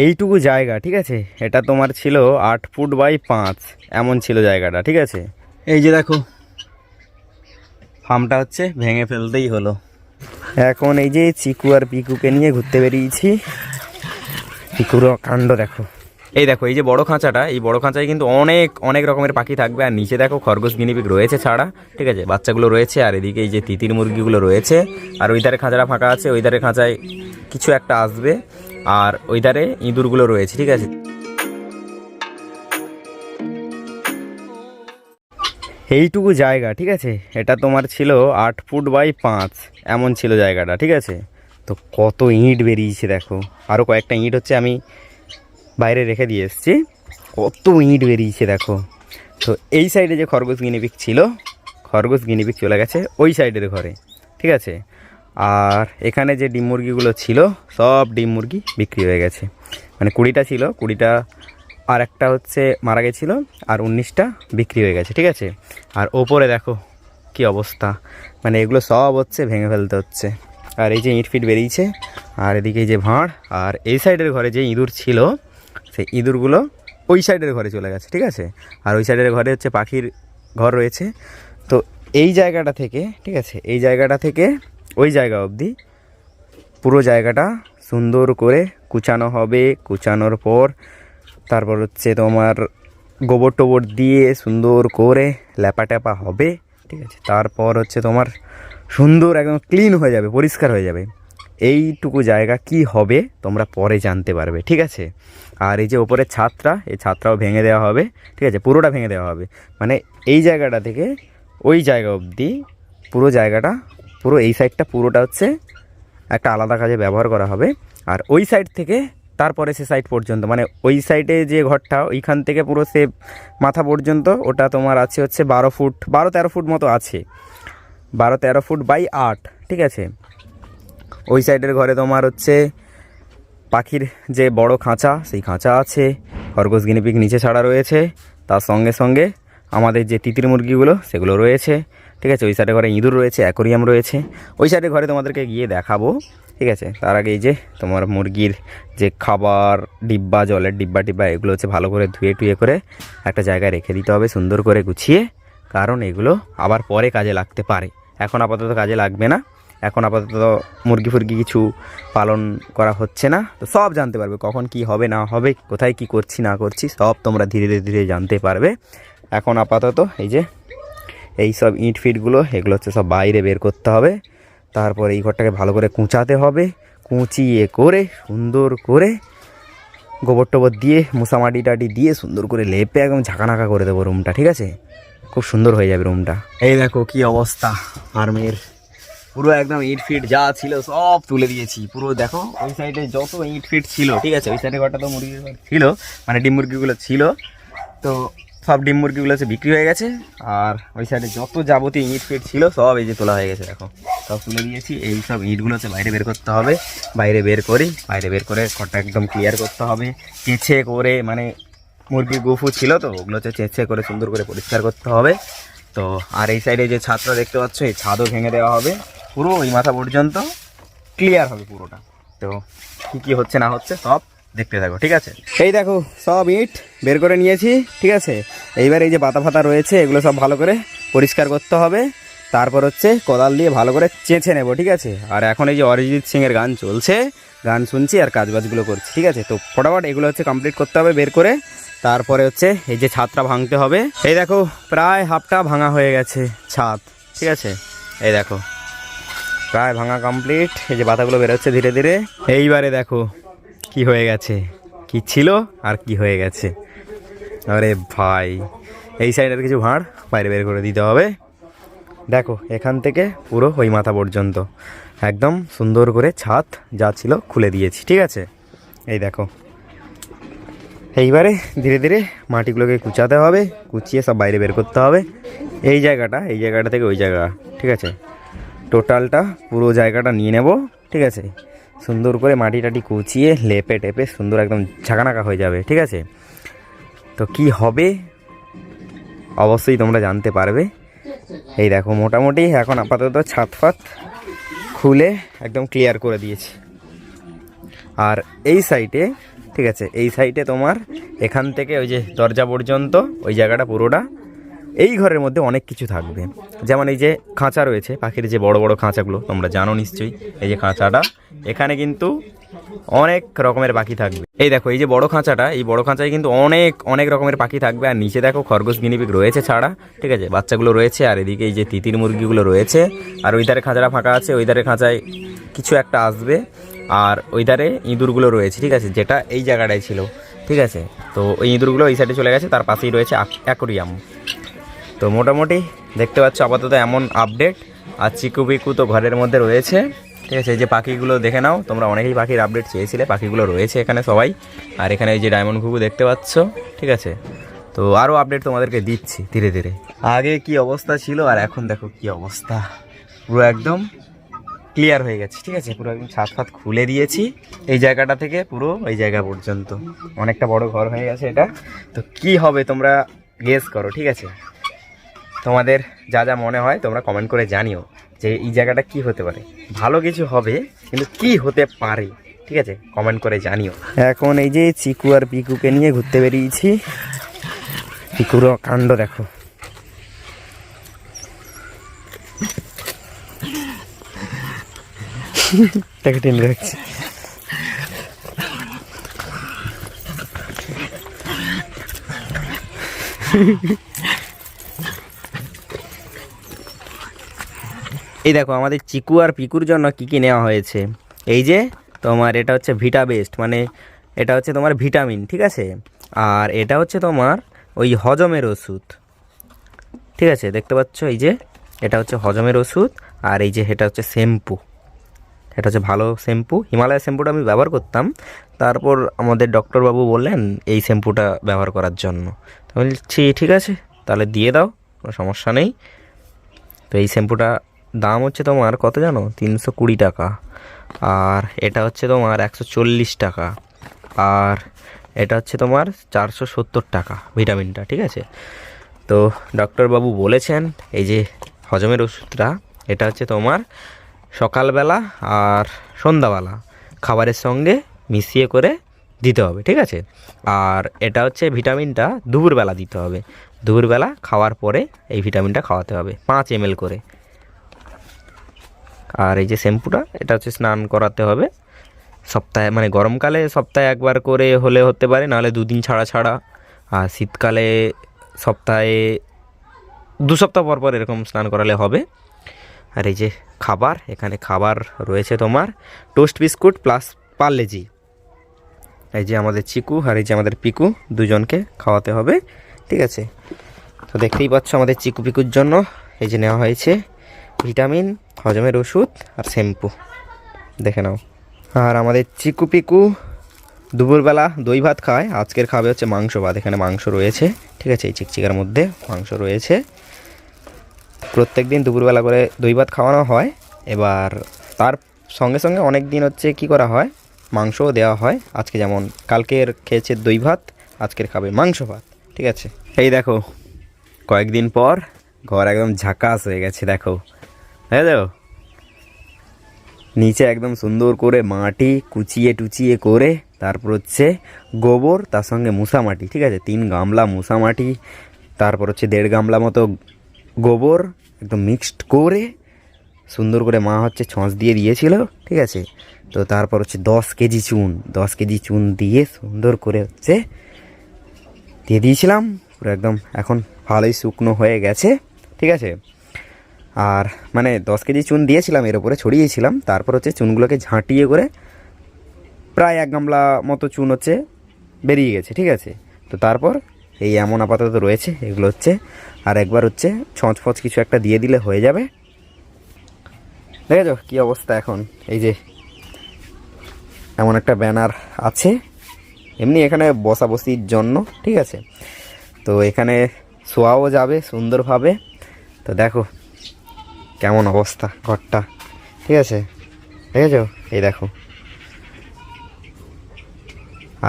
এইটুকু জায়গা, ঠিক আছে? এটা তোমার ছিল আট ফুট বাই পাঁচ, এমন ছিল জায়গাটা, ঠিক আছে? এই যে দেখো, ফার্মটা হচ্ছে ভেঙে ফেলতেই হলো। এখন এই যে চিকু আর পিকুকে নিয়ে ঘুরতে বেরিয়েছি। পিকুর কাণ্ড দেখো। এই দেখো, এই যে বড় খাঁচাটা, এই বড় খাঁচায় কিন্তু অনেক অনেক রকমের পাখি থাকবে, আর নিচে দেখো খরগোশ গিনিপিক রয়েছে ছাড়া, ঠিক আছে? বাচ্চাগুলো রয়েছে, আর এদিকে এই যে তিতির মুরগিগুলো রয়েছে, আর ওই ধারে খাঁচাটা ফাঁকা আছে, ওই ধারে খাঁচায় কিছু একটা আসবে। আর ওই ধারে ইঁদুরগুলো রয়েছে, ঠিক আছে? এইটুকু জায়গা, ঠিক আছে? এটা তোমার ছিল আট ফুট বাই পাঁচ, এমন ছিল জায়গাটা, ঠিক আছে? তো কত ইঁট বেরিয়েছে, দেখো। আরও কয়েকটা ইঁট হচ্ছে, আমি বাইরে রেখে দিয়ে এসেছি। কত ইঁট বেরিয়েছে, দেখো। তো এই সাইডে যে খরগোশ গিনিপিক ছিল, খরগোশ গিনিপিক চলে গেছে ওই সাইডের ঘরে, ঠিক আছে? আর এখানে যে ডিম মুরগিগুলো ছিল, সব ডিম মুরগি বিক্রি হয়ে গেছে। মানে কুড়িটা ছিল, কুড়িটা আর একটা হচ্ছে মারা গেছিল, আর উনিশটা বিক্রি হয়ে গেছে, ঠিক আছে? আর ওপরে দেখো কি অবস্থা। মানে এগুলো সব হচ্ছে, ভেঙে ফেলতে হচ্ছে। আর এই যে ইট ফিট বেরিয়েছে, আর এদিকে যে ভাঁড়, আর এই সাইডের ঘরে যে ইঁদুর ছিল, সেই ইঁদুরগুলো ওই সাইডের ঘরে চলে গেছে, ঠিক আছে? আর ওই সাইডের ঘরে হচ্ছে পাখির ঘর রয়েছে। তো এই জায়গাটা থেকে, ঠিক আছে? এই জায়গাটা থেকে ওই জায়গা অবধি। পুরো জায়গাটা সুন্দর করে কুচানো হবে। কুচানোর পর তারপর হচ্ছে তোমার গোবর টোবর দিয়ে সুন্দর করে ল্যাপা ট্যাপা হবে, ঠিক আছে? তারপর হচ্ছে তোমার সুন্দর একদম ক্লিন হয়ে যাবে, পরিষ্কার হয়ে যাবে। এইটুকু জায়গা কি হবে তোমরা পরে জানতে পারবে, ঠিক আছে? আর এই যে ওপরের ছাদটা, এই ছাদটাও ভেঙে দেওয়া হবে, ঠিক আছে? পুরোটা ভেঙে দেওয়া হবে। মানে এই জায়গাটা থেকে ওই জায়গা অবধি পুরো জায়গাটা পুরো এই সাইডটা পুরোটা হচ্ছে একটা আলাদা কাজে ব্যবহার করা হবে। আর ওই সাইড থেকে তারপরে সে সাইড পর্যন্ত মানে ওই সাইডে যে ঘরটা, ওইখান থেকে পুরো সে মাথা পর্যন্ত, ওটা তোমার আছে হচ্ছে বারো ফুট, বারো তেরো ফুট মতো আছে। বারো তেরো ফুট বাই আট, ঠিক আছে? ওই সাইডের ঘরে তোমার হচ্ছে পাখির যে বড় খাঁচা, সেই খাঁচা আছে, খরগোশ গিনিপিক নিচে ছাড়া রয়েছে। তার সঙ্গে সঙ্গে আমাদের যে তিতির মুরগিগুলো, সেগুলো রয়েছে। ঠিক আছে, ওই সাইডে ঘরে ইঁদুর রয়েছে অ্যাকোরিয়াম রয়েছে। ওই সাইডে ঘরে তোমাদেরকে গিয়ে দেখাবো, ঠিক আছে? তার আগে এই যে তোমার মুরগির যে খাবার, ডিব্বা, জলের ডিব্বা, টিব্বা, এগুলো হচ্ছে ভালো করে ধুয়ে টুয়ে করে একটা জায়গায় রেখে দিতে হবে, সুন্দর করে গুছিয়ে, কারণ এগুলো আবার পরে কাজে লাগতে পারে। এখন আপাতত কাজে লাগবে না। এখন আপাতত মুরগি ফুরগি কিছু পালন করা হচ্ছে না। তো সব জানতে পারবে, কখন কি হবে, না হবে, কোথায় কি করছি, না করছি, সব তোমরা ধীরে ধীরে ধীরে জানতে পারবে। এখন আপাতত এই যে এই সব ইট ফিটগুলো, এগুলো হচ্ছে সব বাইরে বের করতে হবে। তারপর এই ঘরটাকে ভালো করে কুঁচাতে হবে। কুঁচিয়ে করে, সুন্দর করে গোবর টোবর দিয়ে মশামাটি টাটি দিয়ে সুন্দর করে লেপে একদম ঝাঁকানাকা করে দেবো রুমটা ঠিক আছে? খুব সুন্দর হয়ে যাবে রুমটা এই দেখো কি অবস্থা, আর্মির। পুরো একদম ইট ফিট যা ছিল সব তুলে দিয়েছি। পুরো দেখো, ওই সাইডে যত ইট ফিট ছিল, ঠিক আছে? ওই সাইডে ঘরটা তো মুরগির ছিল মানে ডিম মুরগিগুলো ছিল। তো সব ডিম মুরগিগুলো হচ্ছে বিক্রি হয়ে গেছে। আর ওই সাইডে যত যাবতীয় ইট ফিট ছিল, সব এই যে তোলা হয়ে গেছে দেখো। সব তুলে দিয়েছি। এই সব ইটগুলো হচ্ছে বাইরে বের করতে হবে। বাইরে বের করি। বাইরে বের করে ঘরটা একদম ক্লিয়ার করতে হবে। চেঁচে করে মানে মুরগির গুফু ছিল তো ওগুলো হচ্ছে চেঁচে করে সুন্দর করে পরিষ্কার করতে হবে। তো আর এই সাইডে যে ছাদটা দেখতে পাচ্ছ, এই ছাদও ভেঙে দেওয়া হবে। পুরো ওই মাথা পর্যন্ত ক্লিয়ার হবে পুরোটা। তো কী কী হচ্ছে না হচ্ছে সব দেখতে থাকো, ঠিক আছে? এই দেখো, সব ইট বের করে নিয়েছি, ঠিক আছে? এইবার এই যে পাতা ফাতা রয়েছে, এগুলো সব ভালো করে পরিষ্কার করতে হবে। তারপর হচ্ছে কোদাল দিয়ে ভালো করে চেঁচে নেব, ঠিক আছে? আর এখন এই যে অরিজিৎ সিংয়ের গান চলছে, গান শুনছি আর কাজবাজগুলো করছি, ঠিক আছে? তো ফটাফট এগুলো হচ্ছে কমপ্লিট করতে হবে, বের করে। তারপরে হচ্ছে এই যে ছাদটা ভাঙতে হবে। এই দেখো, প্রায় হাফটা ভাঙা হয়ে গেছে ছাদ, ঠিক আছে? এই দেখো, প্রায় ভাঙা কমপ্লিট এই যে পাতাগুলো বেরোচ্ছে ধীরে ধীরে। এইবারে দেখো কি হয়ে গেছে? কি ছিল আর কি হয়ে গেছে? আরে ভাই, এই সাইডের কিছু ভাঁড় বাইরে বের করে দিতে হবে। দেখো, এখান থেকে পুরো ওই মাথা পর্যন্ত। একদম সুন্দর করে ছাদ যা ছিল খুলে দিয়েছি, ঠিক আছে? এই দেখো। এইবারে ধীরে ধীরে মাটিগুলোকে কুচাতে হবে, কুচিয়ে সব বাইরে বের করতে হবে। এই জায়গাটা এই জায়গাটা থেকে ওই জায়গা, ঠিক আছে? টোটালটা পুরো জায়গাটা নিয়ে নেব, ঠিক আছে? সুন্দর করে মাটি টাটি কুচিয়ে লেপে টেপে সুন্দর একদম ঝাঁকানাকা হয়ে যাবে, ঠিক আছে? তো কি হবে? অবশ্যই তোমরা জানতে পারবে। এই দেখো, মোটামুটি এখন আপাতত ছাদ ফাত খুলে একদম ক্লিয়ার করে দিয়েছি। আর এই সাইডে ঠিক আছে, এই সাইডে তোমার এখান থেকে ওই যে দরজা পর্যন্ত, ওই জায়গাটা পুরোটা এই ঘরের মধ্যে অনেক কিছু থাকবে। যেমন এই যে খাঁচা রয়েছে, পাখির যে বড় বড় খাঁচাগুলো, তোমরা জানো নিশ্চয়ই, এই যে খাঁচাটা। এখানে কিন্তু অনেক রকমের পাখি থাকবে। এই দেখো, এই যে বড় খাঁচাটা, এই বড় খাঁচায় কিন্তু অনেক অনেক রকমের পাখি থাকবে। আর নিচে দেখো, খরগোশ গিনিপিক রয়েছে ছাড়া, ঠিক আছে? বাচ্চাগুলো রয়েছে, আর এদিকে এই যে তিতির মুরগিগুলো রয়েছে। আর ওই ধারে খাঁচাটা ফাঁকা আছে, ওই ধারে খাঁচায় কিছু একটা আসবে। আর ওই ধারে ইঁদুরগুলো রয়েছে, ঠিক আছে? যেটা এই জায়গাটায় ছিল, ঠিক আছে? তো ওই ইঁদুরগুলো এই সাইডে চলে গেছে, তার পাশেই রয়েছে অ্যাকোরিয়াম। তো মোটামুটি দেখতে পাচ্ছ আপাতত এমন আপডেট আর চিকু পিকু তো ঘরের মধ্যে রয়েছে, ঠিক আছে? এই যে পাখিগুলো দেখে নাও, তোমরা অনেকেই পাখির আপডেট চেয়েছিলে, পাখিগুলো রয়েছে এখানে সবাই। আর এখানে এই যে ডায়মন্ড ঘুঘু দেখতে পাচ্ছ, ঠিক আছে? তো আরও আপডেট তোমাদেরকে দিচ্ছি ধীরে ধীরে। আগে কি অবস্থা ছিল আর এখন দেখো কি অবস্থা। পুরো একদম ক্লিয়ার হয়ে গেছে, ঠিক আছে? পুরো একদম ছাদ ফাত খুলে দিয়েছি এই জায়গাটা থেকে, পুরো এই জায়গা পর্যন্ত। অনেকটা বড় ঘর হয়ে গেছে এটা। তো কি হবে তোমরা গেস করো, ঠিক আছে? তোমাদের যা যা মনে হয় তোমরা কমেন্ট করে জানিও যে এই জায়গাটা কি হতে পারে। ভালো কিছু হবে, কিন্তু কি হতে পারে, ঠিক আছে? কমেন্ট করে জানিও। এখন এই যে চিকু আর পিকুকে নিয়ে ঘুরতে বেরিয়েছি। পিকুর কাণ্ড দেখো। তাকে টেনে রাখছি এই দেখো, আমাদের চিকু আর পিকুর জন্য কি কি নেওয়া হয়েছে? এই যে, তোমার এটা হচ্ছে ভিটা বেস্ট মানে এটা হচ্ছে তোমার ভিটামিন, ঠিক আছে? আর এটা হচ্ছে তোমার ওই হজমের ওষুধ, ঠিক আছে? দেখতে পাচ্ছ এই যে, এটা হচ্ছে হজমের ওষুধ, আর এই যে এটা হচ্ছে শ্যাম্পু, এটা হচ্ছে ভালো শ্যাম্পু, হিমালয় শ্যাম্পুটা আমি ব্যবহার করতাম, তারপর আমাদের ডক্টরবাবু বললেন এই শ্যাম্পুটা ব্যবহার করার জন্য। তো বলছি ঠিক আছে, তাহলে দিয়ে দাও, কোনো সমস্যা নেই। তো এই শ্যাম্পুটা দাম হচ্ছে তোমার কত জানো? তিনশো কুড়ি টাকা। আর এটা হচ্ছে তোমার একশো চল্লিশ টাকা। আর এটা হচ্ছে তোমার চারশো সত্তর টাকা ভিটামিনটা, ঠিক আছে? তো ডক্টরবাবু বলেছেন, এই যে হজমের ওষুধটা, এটা হচ্ছে তোমার সকালবেলা আর সন্ধ্যাবেলা খাবারের সঙ্গে মিশিয়ে করে দিতে হবে, ঠিক আছে? আর এটা হচ্ছে ভিটামিনটা দুপুরবেলা দিতে হবে। দুপুরবেলা খাওয়ার পরে এই ভিটামিনটা খাওয়াতে হবে। পাঁচ এম করে। আর এই যে শ্যাম্পুটা, এটা হচ্ছে স্নান করাতে হবে। সপ্তাহে মানে গরমকালে সপ্তাহে একবার করে হলে হতে পারে, নাহলে দুদিন ছাড়া ছাড়া। আর শীতকালে সপ্তাহে দু সপ্তাহ পর পর এরকম স্নান করালে হবে। আর এই যে খাবার, এখানে খাবার রয়েছে তোমার, টোস্ট বিস্কুট প্লাস পার্লেজি এই যে আমাদের চিকু আর এই যে আমাদের পিকু, দুজনকে খাওয়াতে হবে, ঠিক আছে? তো দেখতেই পাচ্ছ আমাদের চিকু পিকুর জন্য, এই যে নেওয়া হয়েছে। ভিটামিন, হজমের ওষুধ আর শ্যাম্পু। দেখে নাও। আর আমাদের চিকু পিকু দুপুরবেলা দই ভাত খায়। আজকের খাবে হচ্ছে মাংস ভাত। এখানে মাংস রয়েছে। ঠিক আছে, এই চিকচিকার মধ্যে মাংস রয়েছে। প্রত্যেক দিন দুপুরবেলা করে দই ভাত খাওয়ানো হয়। এবার তার সঙ্গে সঙ্গে অনেক দিন হচ্ছে কি করা হয়? মাংসও দেওয়া হয়। আজকে যেমন কালকের খেয়েছে দই ভাত, আজকের খাবে মাংস ভাত। ঠিক আছে? এই দেখো, কয়েকদিন পর ঘর একদম ঝাকাস হয়ে গেছে, দেখো। হ্যাঁ দেখো। নিচে একদম সুন্দর করে মাটি কুচিয়ে টুচিয়ে করে, তারপর হচ্ছে গোবর, তার সঙ্গে মুসা মাটি, ঠিক আছে? তিন গামলা মুসা মাটি, তারপর হচ্ছে দেড় গামলা মতো গোবর একদম মিক্সড করে সুন্দর করে মা হচ্ছে ছঁচ দিয়ে দিয়েছিল, ঠিক আছে? তো তারপর হচ্ছে দশ কেজি চুন, দশ কেজি চুন দিয়ে সুন্দর করে হচ্ছে দিয়ে দিয়েছিলাম, পুরো একদম এখন ভালোই শুকনো হয়ে গেছে, ঠিক আছে? আর মানে দশ কেজি চুন দিয়েছিলাম, এর উপরে ছড়িয়েছিলাম। তারপর হচ্ছে চুনগুলোকে ঝাঁটিয়ে করে প্রায় এক গামলা মতো চুন হচ্ছে বেরিয়ে গেছে, ঠিক আছে? তো তারপর এই এমন আপাতত রয়েছে, এগুলো হচ্ছে, আর একবার হচ্ছে ছঁচ ফচ কিছু একটা দিয়ে দিলে হয়ে যাবে। দেখেছ কী অবস্থা এখন? এই যে এমন একটা ব্যানার আছে, এমনি এখানে বসাবসির জন্য, ঠিক আছে? তো এখানে শোয়াও যাবে সুন্দরভাবে। তো দেখো কেমন অবস্থা ঘরটা? ঠিক আছে? দেখেছ? এই দেখো।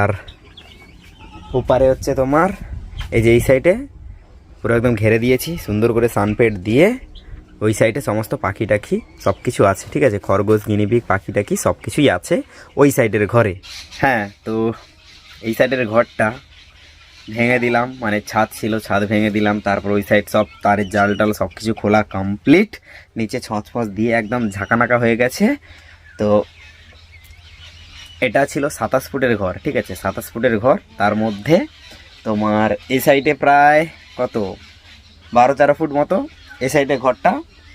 আর ওপারে হচ্ছে তোমার, এই যে এই সাইডে পুরো একদম ঘেরে দিয়েছি, সুন্দর করে সানপেট দিয়ে ওই সাইডে সমস্ত পাখি টাখি সব কিছু আছে, ঠিক আছে? খরগোশ গিনিপিক পাখি টাখি সব কিছুই আছে ওই সাইডের ঘরে। হ্যাঁ তো এই সাইডের ঘরটা ভেঙে দিলাম মানে ছাদ ছিল, ছাদ ভেঙে দিলাম, তারপর ওই সাইড সব তারের জাল টাল সব কিছু খোলা কমপ্লিট নিচে ছঁচ ফছ দিয়ে একদম ঝাঁকানাকা হয়ে গেছে। তো এটা ছিল সাতাশ ফুটের ঘর, ঠিক আছে? সাতাশ ফুটের ঘর, তার মধ্যে তোমার এই সাইডে প্রায় কত? বারো তেরো ফুট মতো এই সাইডে ঘরটা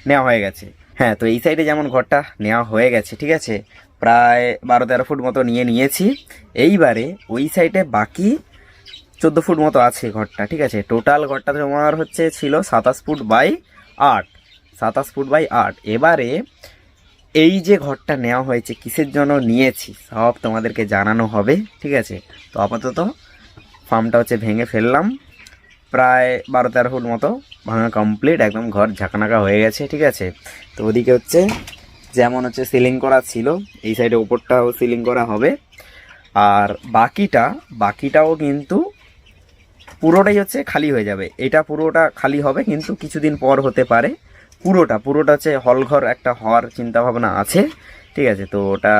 নেওয়া হয়ে গেছে। হ্যাঁ তো এই সাইডে যেমন ঘরটা নেওয়া হয়ে গেছে, ঠিক আছে? প্রায় বারো তেরো ফুট মতো নিয়ে নিয়েছি। এইবারে ওই সাইডে বাকি চোদ্দ ফুট মতো আছে ঘরটা, ঠিক আছে? টোটাল ঘরটা তোমার হচ্ছে ছিল সাতাশ ফুট বাই আট, সাতাশ ফুট বাই আট। এবারে এই যে ঘরটা নেওয়া হয়েছে, কিসের জন্য নিয়েছি, সব তোমাদেরকে জানানো হবে, ঠিক আছে? তো আপাতত ফার্মটা হচ্ছে ভেঙে ফেললাম। প্রায় বারো তেরো ফুট মতো ভাঙা কমপ্লিট একদম ঘর ঝাঁকানাকা হয়ে গেছে, ঠিক আছে? তো ওদিকে হচ্ছে যেমন হচ্ছে সিলিং করা ছিল, এই সাইডে উপরটাও সিলিং করা হবে। আর বাকিটা, বাকিটাও কিন্তু পুরোটাই হচ্ছে খালি হয়ে যাবে। এটা পুরোটা খালি হবে, কিন্তু কিছুদিন পর হতে পারে পুরোটা। পুরোটা হচ্ছে হলঘর একটা হওয়ার চিন্তা ভাবনা আছে, ঠিক আছে? তো ওটা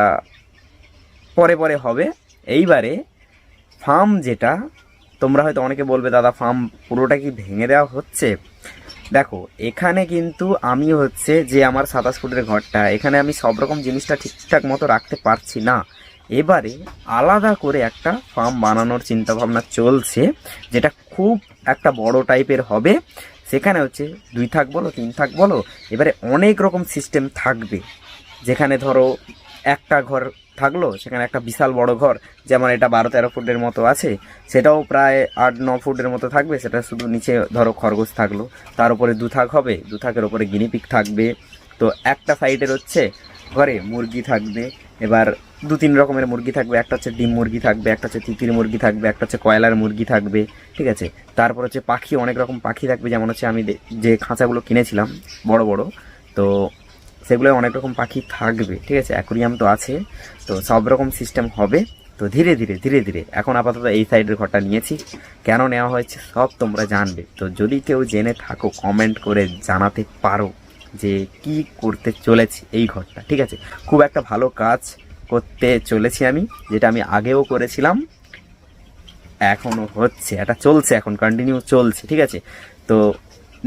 পরে পরে হবে। এইবারে ফার্ম যেটা, তোমরা হয়তো অনেকে বলবে, দাদা, ফার্ম পুরোটা কি ভেঙে দেওয়া হচ্ছে? দেখো, এখানে কিন্তু আমি হচ্ছে যে আমার সাতাশ ফুটের ঘরটা, এখানে আমি সব রকম জিনিসটা ঠিকঠাক মতো রাখতে পারছি না। এবারে আলাদা করে একটা ফার্ম বানানোর চিন্তা ভাবনা চলছে, যেটা খুব একটা বড় টাইপের হবে। সেখানে হচ্ছে দুই থাক বলো, তিন থাক বলো, এবারে অনেক রকম সিস্টেম থাকবে। যেখানে ধরো একটা ঘর থাকল, সেখানে একটা বিশাল বড় ঘর, যেমন এটা বারো তেরো ফুটের মতো আছে, সেটাও প্রায় আট, ন ফুটের মতো থাকবে, সেটা শুধু নিচে ধরো খরগোশ থাকল। তার উপরে দু থাক হবে, দু থাকের উপরে গিনিপিক থাকবে। তো একটা সাইডের হচ্ছে ঘরে মুরগি থাকবে এবার দু তিন রকমের মুরগি থাকবে, একটা হচ্ছে ডিম মুরগি থাকবে, একটা হচ্ছে তিতির মুরগি থাকবে, একটা হচ্ছে কয়লার মুরগি থাকবে, ঠিক আছে? তারপর হচ্ছে পাখি, অনেক রকম পাখি থাকবে, যেমন হচ্ছে আমি যে খাঁচাগুলো কিনেছিলাম, বড় বড়, তো সেগুলো অনেক রকম পাখি থাকবে, ঠিক আছে? অ্যাকুরিয়াম তো আছে, তো সব রকম সিস্টেম হবে, তো ধীরে ধীরে ধীরে ধীরে, এখন আপাতত এই সাইডের ঘরটা নিয়েছি, কেন নেওয়া হয়েছে সব তোমরা জানবে, তো যদি কেউ জেনে থাকো কমেন্ট করে জানাতে পারো। যে কি করতে চলেছি এই ঘরটা, ঠিক আছে? খুব একটা ভালো কাজ করতে চলেছি আমি, যেটা আমি আগেও করেছিলাম, এখনও হচ্ছে, এটা চলছে এখন কন্টিনিউ চলছে, ঠিক আছে? তো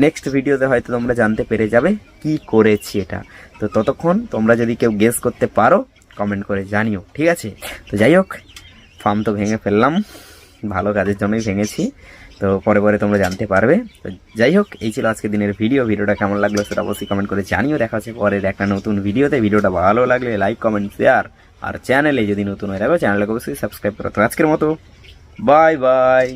নেক্সট ভিডিওতে হয়তো তোমরা জানতে পেরে যাবে কি করেছি এটা। তো ততক্ষণ তোমরা যদি কেউ গেস করতে পারো কমেন্ট করে জানিও, ঠিক আছে? তো যাই হোক ফার্ম তো ভেঙে ফেললাম, ভালো কাজের জন্যই ভেঙেছি। তো পরে পরে তোমরা জানতে পারবে। তো যাই হোক, এই ছিল আজকে দিনের ভিডিও ভিডিওটা কেমন লাগল সেটা অবশ্যই কমেন্ট করে জানিও। দেখা হচ্ছে পরের একটা নতুন ভিডিওতে ভিডিওটা ভালো লাগলে লাইক কমেন্ট শেয়ার আর চ্যানেলে যদি নতুন হয়ে থাকো চ্যানেলটাকে অবশ্যই সাবস্ক্রাইব করো। তো আজকের মতো বাই বাই